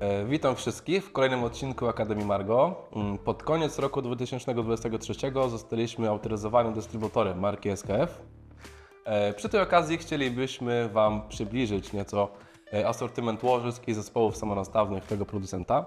E, Witam wszystkich w kolejnym odcinku Akademii Margo. Mm, Pod koniec roku 2023 zostaliśmy autoryzowanym dystrybutorem marki SKF. E, Przy tej okazji chcielibyśmy Wam przybliżyć nieco e, asortyment łożysk i zespołów samonastawnych tego producenta.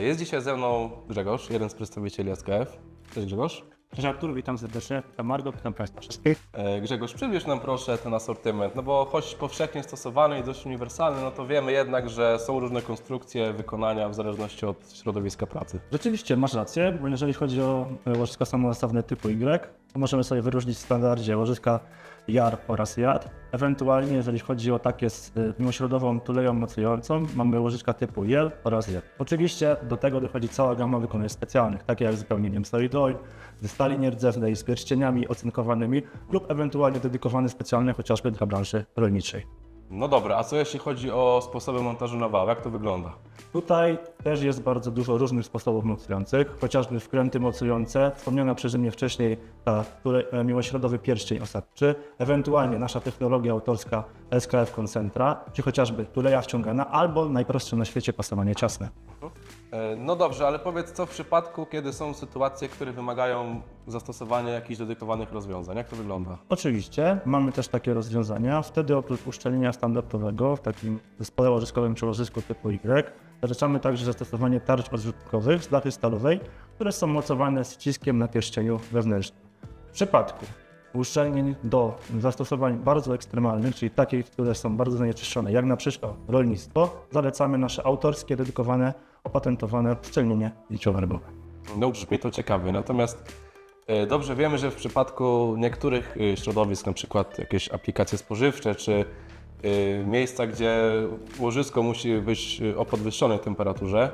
Jest dzisiaj ze mną Grzegorz, jeden z przedstawicieli SKF. Cześć Grzegorz. Cześć Artur, witam serdecznie. Witam Margo, witam Państwa wszystkich. E, Grzegorz, przybliż nam proszę ten asortyment, no bo choć powszechnie stosowany i dość uniwersalny, no to wiemy jednak, że są różne konstrukcje wykonania w zależności od środowiska pracy. Rzeczywiście, masz rację, bo jeżeli chodzi o e, łożyska samonastawne typu Y, to możemy sobie wyróżnić w standardzie łożyska JAR oraz JAD. Ewentualnie, jeżeli chodzi o takie z e, mimośrodową tuleją mocującą, mamy łożyska typu JEL oraz JEL. Oczywiście do tego dochodzi cała gama wykonań specjalnych, takie jak z wypełnieniem solid oil, ze stali nierdzewnej, z pierścieniami ocynkowanymi lub ewentualnie dedykowane specjalnie chociażby dla branży rolniczej. No dobra, a co jeśli chodzi o sposoby montażu na wał? Jak to wygląda? Tutaj też jest bardzo dużo różnych sposobów mocujących, chociażby wkręty mocujące, wspomniana przeze mnie wcześniej ta tule- e, miłośrodowy pierścień osadczy, ewentualnie nasza technologia autorska SKF Concentra, czy chociażby tuleja wciągana, albo najprostsze na świecie pasowanie ciasne. E, No dobrze, ale powiedz co w przypadku, kiedy są sytuacje, które wymagają zastosowania jakichś dedykowanych rozwiązań? Jak to wygląda? Oczywiście mamy też takie rozwiązania, wtedy oprócz uszczelnienia standardowego w takim zespole łożyskowym czy łożysku typu Y, zaczynamy także zastosowanie tarcz odrzutkowych z blachy stalowej, które są mocowane z wciskiem na pierścieniu wewnętrznym. W przypadku uszczelnień do zastosowań bardzo ekstremalnych, czyli takich, które są bardzo zanieczyszczone, jak na przykład rolnictwo, zalecamy nasze autorskie, dedykowane, opatentowane uszczelnienie liciowerbowe. No brzmi to ciekawie, natomiast e, dobrze wiemy, że w przypadku niektórych e, środowisk, na przykład jakieś aplikacje spożywcze, czy e, miejsca, gdzie łożysko musi być o podwyższonej temperaturze,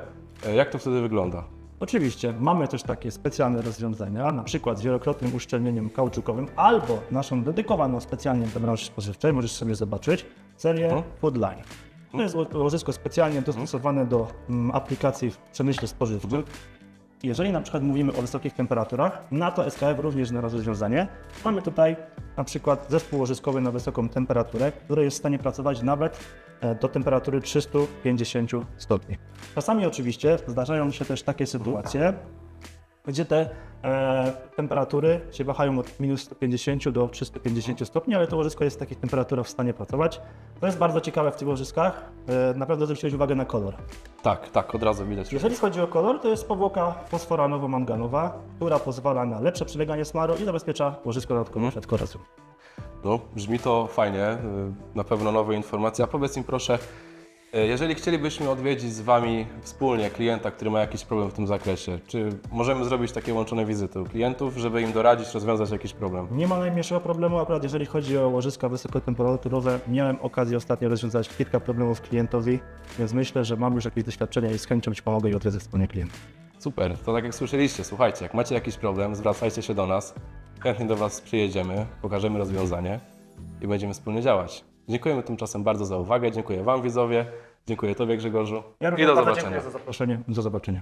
jak to wtedy wygląda? Oczywiście mamy też takie specjalne rozwiązania, na przykład z wielokrotnym uszczelnieniem kauczukowym albo naszą dedykowaną specjalnie do branży spożywczej, możesz sobie zobaczyć, serię Mhm. Foodline. To jest ło- łożysko specjalnie dostosowane do mm, aplikacji w przemyśle spożywczym. Jeżeli na przykład mówimy o wysokich temperaturach, na to SKF również zna rozwiązanie. Mamy tutaj na przykład zespół łożyskowy na wysoką temperaturę, który jest w stanie pracować nawet e, do temperatury 350 stopni. Czasami oczywiście zdarzają się też takie sytuacje, gdzie te e, temperatury się wahają od minus 150 do 350 stopni, ale to łożysko jest w takich temperaturach w stanie pracować. To jest bardzo ciekawe w tych łożyskach. E, na pewno zwróciłeś uwagę na kolor. Tak, tak, od razu widać. Jeżeli chodzi o kolor, to jest powłoka fosforanowo-manganowa, która pozwala na lepsze przyleganie smaru i zabezpiecza łożysko dodatkowo przed korozją. No, brzmi to fajnie, y, na pewno nowe informacje. A powiedz mi proszę, jeżeli chcielibyśmy odwiedzić z Wami wspólnie klienta, który ma jakiś problem w tym zakresie, czy możemy zrobić takie łączone wizyty u klientów, żeby im doradzić, rozwiązać jakiś problem? Nie ma najmniejszego problemu, akurat jeżeli chodzi o łożyska wysokotemperaturowe, miałem okazję ostatnio rozwiązać kilka problemów klientowi, więc myślę, że mam już jakieś doświadczenia i z chęcią Ci pomogę i odwiedzę wspólnie klienta. Super, to tak jak słyszeliście, słuchajcie, jak macie jakiś problem, zwracajcie się do nas, chętnie do Was przyjedziemy, pokażemy rozwiązanie i będziemy wspólnie działać. Dziękujemy tymczasem bardzo za uwagę, dziękuję Wam widzowie, dziękuję Tobie Grzegorzu Ja i również do bardzo zobaczenia. dziękuję za zaproszenie. Do zobaczenia.